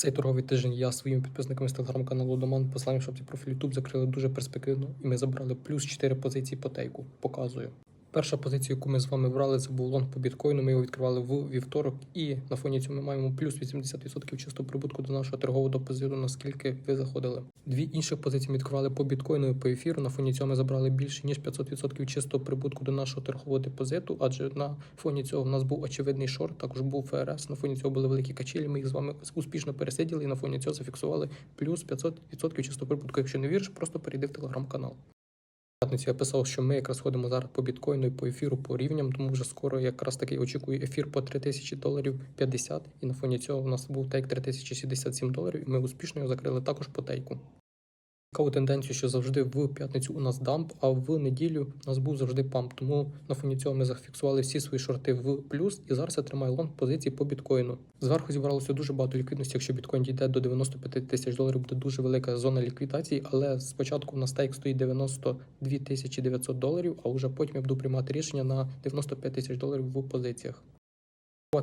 Цей торговий тиждень я своїми підписниками з телеграм-каналу Доман посланням, щоб ці профіль YouTube закрили дуже перспективно, і ми забрали плюс 4 позиції по тейку. Показую. Перша позиція, яку ми з вами брали, це був лонг по біткоїну. Ми його відкривали в вівторок, і на фоні цього ми маємо плюс 80% чистого прибутку до нашого торгового депозиту, наскільки ви заходили. Дві інших позиції ми відкривали по біткоїну і по ефіру. На фоні цього ми забрали більше ніж 500% чистого прибутку до нашого торгового депозиту, адже на фоні цього в нас був очевидний шорт, також був ФРС. На фоні цього були великі качелі. Ми їх з вами успішно пересиділи і на фоні цього зафіксували плюс 500% чистого прибутку. Якщо не віриш, просто перейди в телеграм-канал. П'ятницю я писав, що ми якраз ходимо зараз по біткоїну і по ефіру по рівням, тому вже скоро якраз таки очікую ефір по 3000 доларів 50, і на фоні цього у нас був тейк 3067 доларів, і ми успішно його закрили також по тейку. Цікаву тенденцію, що завжди в п'ятницю у нас дамп, а в неділю у нас був завжди памп. Тому на фоні цього ми зафіксували всі свої шорти в плюс, і зараз я тримаю лонг позиції по біткоїну. Зверху зібралося дуже багато ліквідності. Якщо біткоін дійде до 95 тисяч доларів, буде дуже велика зона ліквідації. Але спочатку у нас стейк стоїть 92 тисячі 900 доларів, а вже потім я буду приймати рішення на 95 тисяч доларів в позиціях.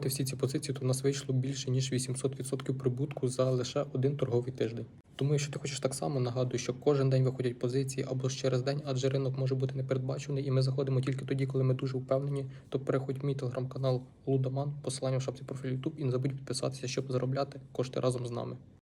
Всі ці позиції, то в нас вийшло більше ніж 800% прибутку за лише один торговий тиждень. Тому, якщо ти хочеш так само, нагадую, що кожен день виходять позиції або ж через день, адже ринок може бути непередбачений, і ми заходимо тільки тоді, коли ми дуже впевнені. То переходь в мій телеграм-канал Лудоман, посилання в шапці профілю YouTube і не забудь підписатися, щоб заробляти кошти разом з нами.